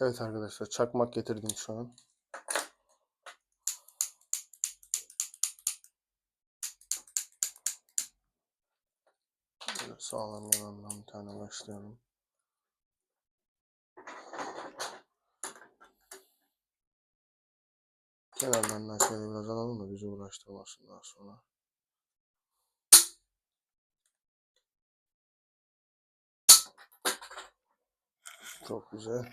Evet arkadaşlar çakmak getirdim şu an. Böyle sağlam yanından bir tane başlayalım. Kenarlarından şöyle biraz alalım da bizi uğraştırmasın daha sonra. Çok güzel.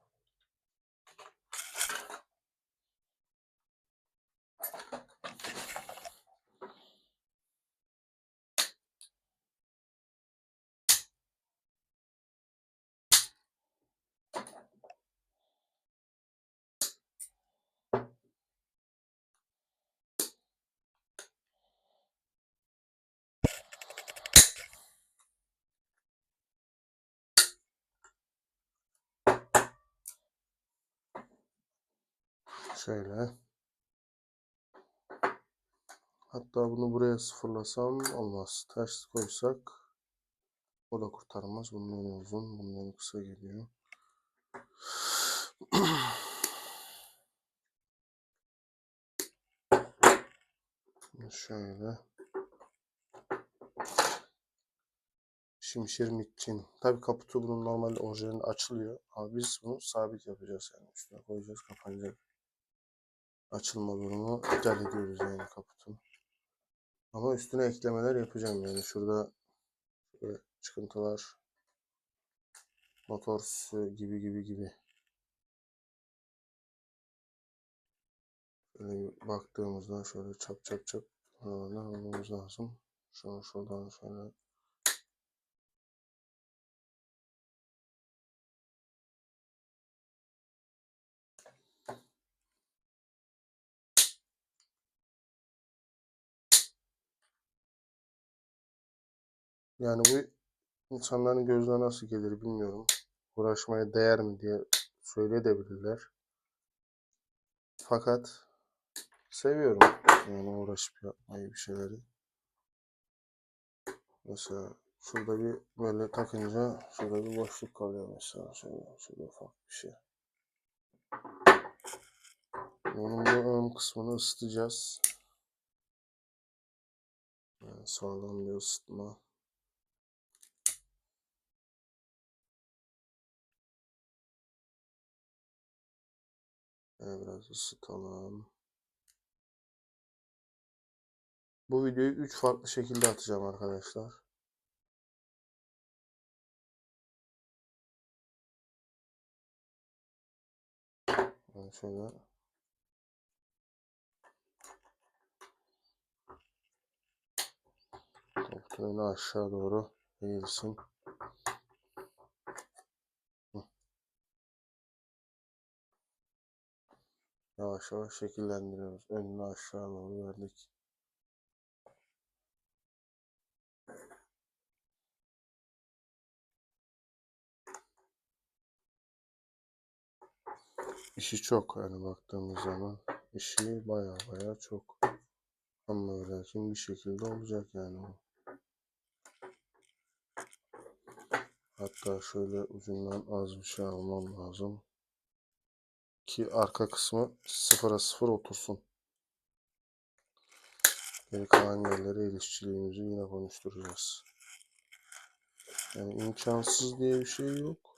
Şöyle. Hatta bunu buraya sıfırlasam olmaz. Ters koysak o da kurtarmaz. Bunun uzun, bunun kısa geliyor. Şöyle. Şimşir mitçin. Tabi kaputu bunun normalde orijinali açılıyor. Ama biz bunu sabit yapacağız yani. Üstüne koyacağız kapanacak. Açılma durumu iptal ediyoruz yani kaputun. Ama üstüne eklemeler yapacağım yani. Şurada böyle çıkıntılar motor gibi gibi gibi. Şöyle baktığımızda şöyle çap çap çap almamız lazım. Şunu şuradan şöyle Yani bu insanların gözüne nasıl gelir bilmiyorum. Uğraşmaya değer mi diye söyleyebilirler. Fakat seviyorum yani uğraşıp yapmayı bir şeyleri. Mesela şurada bir böyle takınca şurada bir boşluk kalıyor mesela. Şöyle, şurada ufak bir şey. Bunun bu ön kısmını ısıtacağız. Yani sağlam bir ısıtma. Şöyle biraz ısıtalım. Bu videoyu 3 farklı şekilde atacağım arkadaşlar. Yani şöyle önü aşağı doğru eğilsin. Yavaş yavaş şekillendiriyoruz. Önünü aşağı doğru verdik. İşi çok yani baktığımız zaman işi baya baya çok. Ama ve lakin bir şekilde olacak yani o. Hatta şöyle ucundan az bir şey almam lazım. Ki arka kısmı sıfıra sıfır otursun. Geri kalan yerlere el yine konuşturacağız. Yani imkansız diye bir şey yok.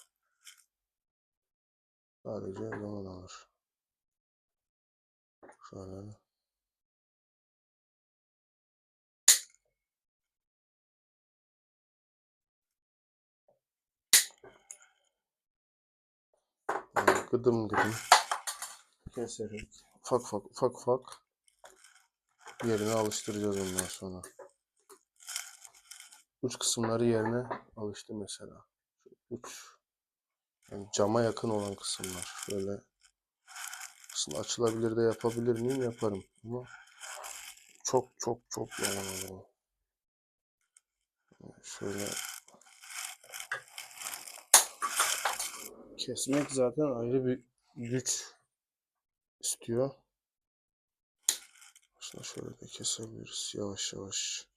Sadece zaman alır. Şöyle. Gıdım gıdım keserek ufak ufak ufak ufak yerine alıştıracağız ondan sonra. Uç kısımları yerine alıştı mesela. Şu uç yani cama yakın olan kısımlar. Şöyle aslında açılabilir de yapabilir miyim? Yaparım. Ama çok çok çok yani şöyle kesmek zaten ayrı bir güç istiyor. Aslında şöyle de kesebiliriz yavaş yavaş.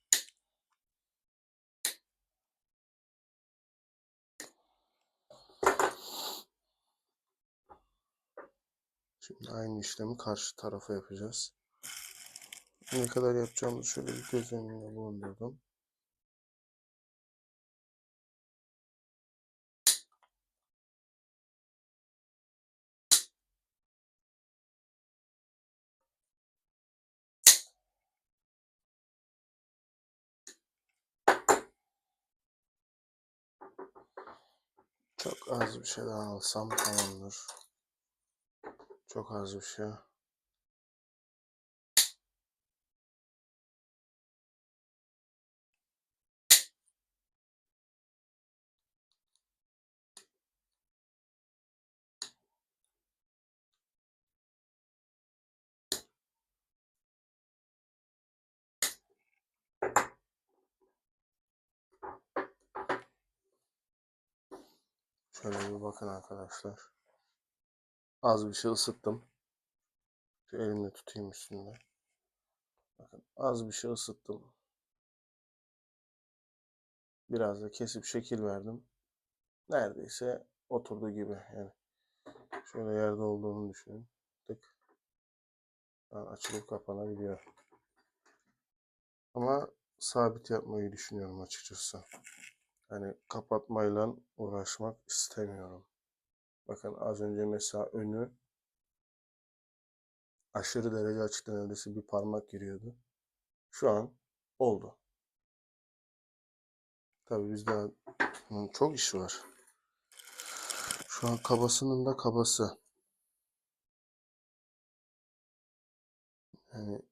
Şimdi aynı işlemi karşı tarafa yapacağız. Ne kadar yapacağımızı şöyle bir göz önünde bulundurdum. Çok az bir şey daha alsam tamamdır. Çok az bir şey. Şöyle bir bakın arkadaşlar. Az bir şey ısıttım. Şu elimle tutayım üstünde. Bakın az bir şey ısıttım. Biraz da kesip şekil verdim. Neredeyse oturduğu gibi yani. Şöyle yerde olduğunu düşünün. Tık. Açılıp kapanabiliyor. Ama sabit yapmayı düşünüyorum açıkçası. Hani kapatmayla uğraşmak istemiyorum. Bakın az önce mesela önü aşırı derece açıkta neredeyse bir parmak giriyordu. Şu an oldu. Tabii bizde çok işi var. Şu an kabasının da kabası. Yani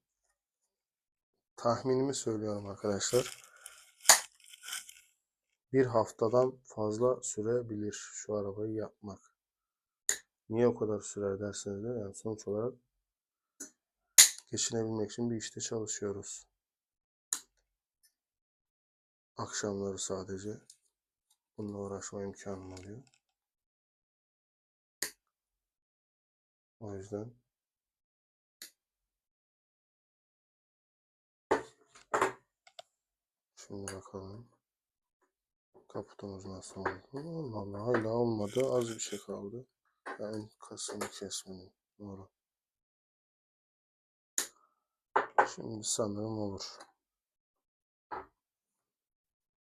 tahminimi söylüyorum arkadaşlar. Bir haftadan fazla sürebilir şu arabayı yapmak. Niye o kadar sürer derseniz de yani sonuç olarak geçinebilmek için bir işte çalışıyoruz. Akşamları sadece bununla uğraşma imkanım oluyor. O yüzden şimdi bakalım kaputumuz nasıl oldu? Allah Allah hala olmadı. Az bir şey kaldı. Ben kasını kesmedim. Doğru. Şimdi sanırım olur.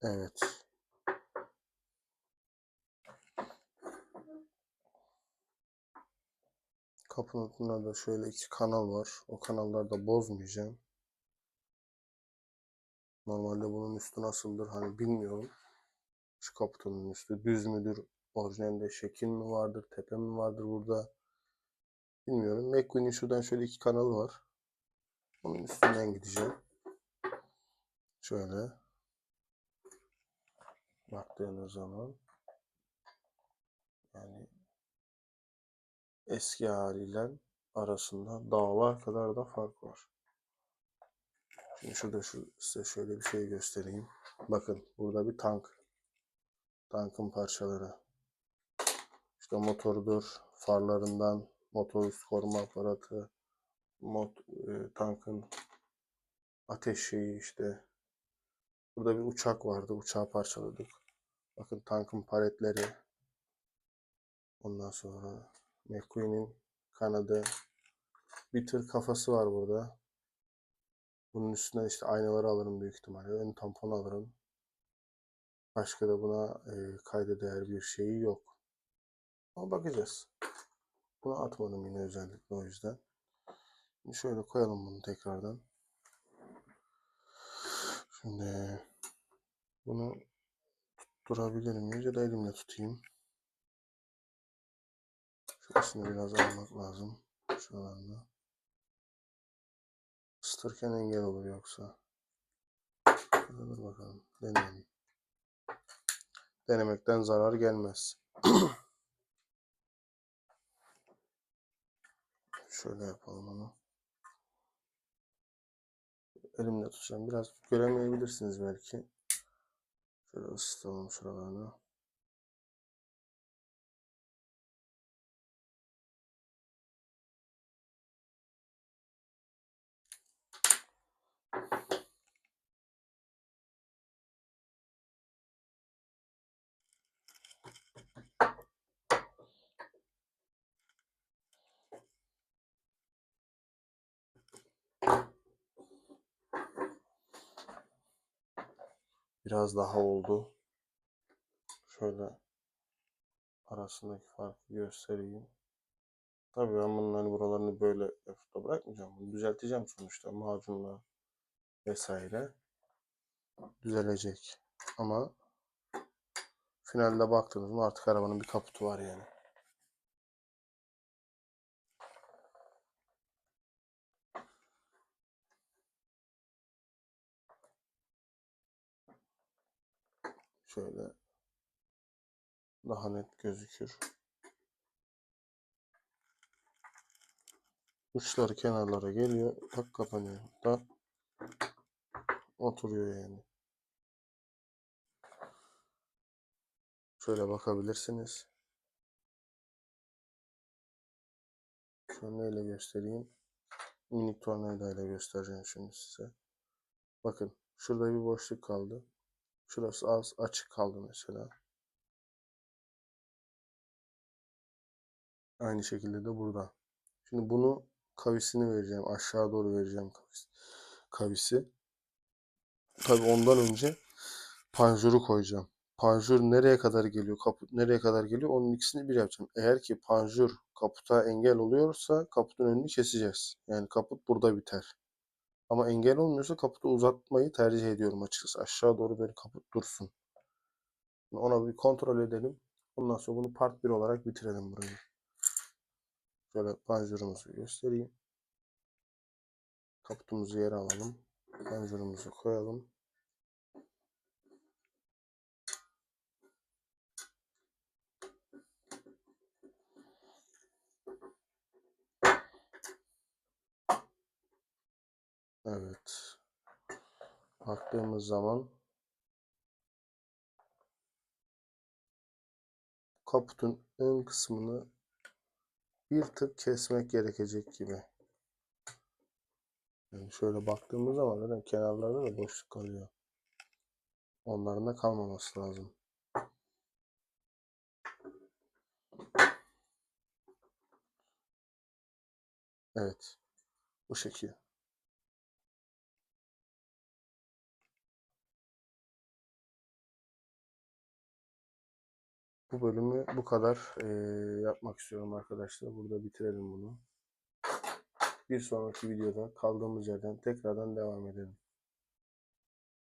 Evet. Kapının altında da şöyle iki kanal var. O kanallarda bozmayacağım. Normalde bunun üstü nasıldır hani bilmiyorum. Şu kaputunun üstü düz müdür? Orijinalde şekil mi vardır? Tepe mi vardır burada? Bilmiyorum. McQueen'in şuradan şöyle iki kanalı var. Onun üstünden gideceğim. Şöyle. Baktığınız zaman yani eski haliyle arasında dağlar kadar da fark var. Şimdi şurada şu, size şöyle bir şey göstereyim. Bakın burada bir tank. Tankın parçaları. İşte motorudur, farlarından, motor üst koruma aparatı, mot, e, tankın ateş şeyi işte. Burada bir uçak vardı, uçağı parçaladık. Bakın tankın paletleri. Ondan sonra McQueen'in kanadı. Bir tır kafası var burada. Bunun üstüne işte aynaları alırım büyük ihtimalle. Ön tampon alırım. Başka da buna e, kayda değer bir şeyi yok. Ama bakacağız. Bunu atmadım yine özellikle o yüzden. Şimdi şöyle koyalım bunu tekrardan. Şimdi bunu tutturabilir miyiz ya da elimle tutayım. Şurasını biraz almak lazım. Şuralarında. Isıtırken engel olur yoksa. Dur bakalım. Deneyelim. Denemekten zarar gelmez. Şöyle yapalım onu. Elimle tutacağım. Biraz göremeyebilirsiniz belki. Şöyle ısıtalım şuralarını. Biraz daha oldu. Şöyle arasındaki farkı göstereyim. Tabii ben bunun hani buralarını böyle yapıp bırakmayacağım. Bunu düzelteceğim sonuçta macunla vesaire. Düzelecek. Ama finalde baktığınız mı artık arabanın bir kaputu var yani. Şöyle daha net gözükür. Uçları kenarlara geliyor. Tak kapanıyor. Da oturuyor yani. Şöyle bakabilirsiniz. Neyle göstereyim? Minik tornavidayla göstereceğim şimdi size. Bakın şurada bir boşluk kaldı. Şurası az açık kaldı mesela. Aynı şekilde de burada. Şimdi bunu kavisini vereceğim. Aşağı doğru vereceğim kavis, kavisi. Tabii ondan önce panjuru koyacağım. Panjur nereye kadar geliyor, kaput nereye kadar geliyor onun ikisini bir yapacağım. Eğer ki panjur kaputa engel oluyorsa kaputun önünü keseceğiz. Yani kaput burada biter. Ama engel olmuyorsa kaputu uzatmayı tercih ediyorum açıkçası. Aşağı doğru böyle kaput dursun. Ona bir kontrol edelim. Ondan sonra bunu part 1 olarak bitirelim burayı. Şöyle panjurumuzu göstereyim. Kaputumuzu yere alalım. Panjurumuzu koyalım. Evet. Baktığımız zaman kaputun ön kısmını bir tık kesmek gerekecek gibi. Yani şöyle baktığımız zaman zaten kenarlarda da boşluk kalıyor. Onların da kalmaması lazım. Evet. Bu şekil. Bu bölümü bu kadar eee, yapmak istiyorum arkadaşlar. Burada bitirelim bunu. Bir sonraki videoda kaldığımız yerden tekrardan devam edelim.